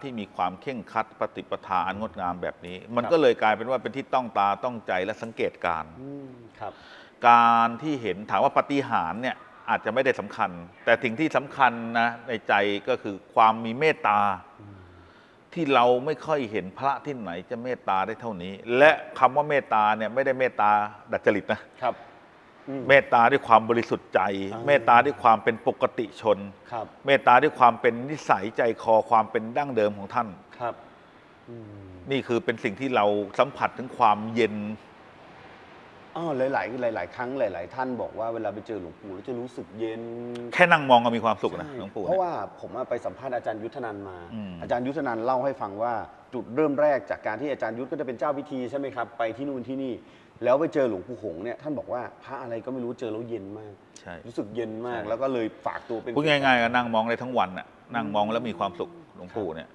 ที่มีความเข่งครัดปฏิปทาอันงดงามแบบนี้ มันก็เลยกลายเป็นว่าเป็นที่ต้องตาต้องใจและสังเกตการณ์อืมครับการที่เห็นถามว่าปาฏิหารย์เนี่ยอาจจะไม่ได้สำคัญ แต่สิ่งที่สำคัญนะในใจก็คือความมีเมตตา ที่เราไม่ค่อยเห็นพระที่ไหนจะเมตตาได้เท่านี้ และคำว่าเมตตาเนี่ยไม่ได้เมตตาดัดจริตนะครับอืม เมตตาด้วยความบริสุทธิ์ใจอ่าเมตตาด้วยความเป็นปกติชน ครับ เมตตาด้วยความเป็นนิสัยใจคอความเป็นดั้งเดิมของท่าน ครับอืมนี่คือเป็นสิ่งที่เราสัมผัสถึงความเย็น อ๋อหลาย ๆ หลาย ๆ ครั้งหลาย ๆ ท่านบอกว่าเวลาไปเจอหลวงปู่แล้วจะรู้สึกเย็น แค่นั่งมองก็มีความสุขนะใช่หลวงปู่เพราะเนี่ยว่าผมอะไปสัมภาษณ์อาจารย์ยุทธนันท์มา อืม อาจารย์ยุทธนันท์เล่าให้ฟังว่าจุดเริ่มแรกจากการที่อาจารย์ยุทธก็จะเป็นเจ้าพิธีใช่ไหมครับไปที่นู่นที่นี่ แล้วไปเจอหลวงปู่หงส์เนี่ยท่านบอกว่าพระอะไรก็ไม่รู้เจอแล้วเย็นมาก ใช่ รู้สึกเย็นมากใช่แล้วก็เลยฝากตัวเป็น พูดง่ายๆก็นั่งมองได้ทั้งวันน่ะนั่งมองแล้วมีความสุขหลวงปู่เนี่ย